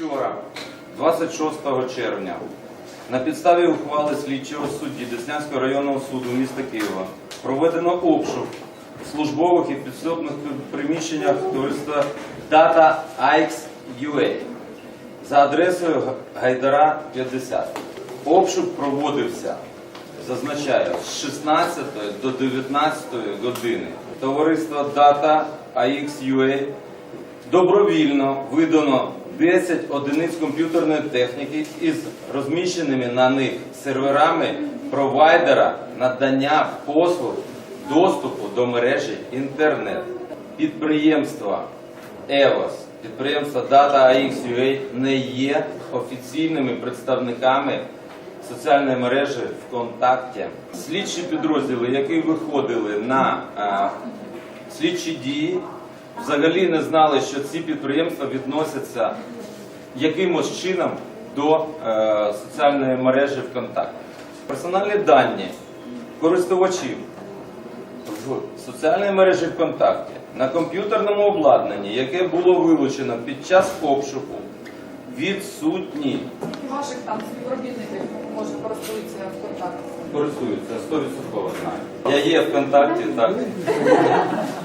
Вчора, 26 червня, на підставі ухвали слідчого судді Деснянського районного суду міста Києва проведено обшук в службових і підсобних приміщеннях товариства Data AX UA за адресою Гайдара 50. Обшук проводився, зазначаю, з 16 до 19 години. Товариство Data AX UA добровільно видано 10 одиниць комп'ютерної техніки із розміщеними на них серверами провайдера надання послуг доступу до мережі інтернет. Підприємства EVOS, підприємство Data AX не є офіційними представниками соціальної мережі ВКонтакті. Слідчі підрозділи, які виходили на е, слідчі дії, взагалі не знали, що ці підприємства відносяться якимось чином до е, соціальної мережі ВКонтакті. Персональні дані користувачів в соціальній мережі ВКонтакті на комп'ютерному обладнанні, яке було вилучено під час обшуку, відсутні. Ваших там співробітників може користуються в контакті. Користуються 100% знаю. Я є ВКонтакті, так.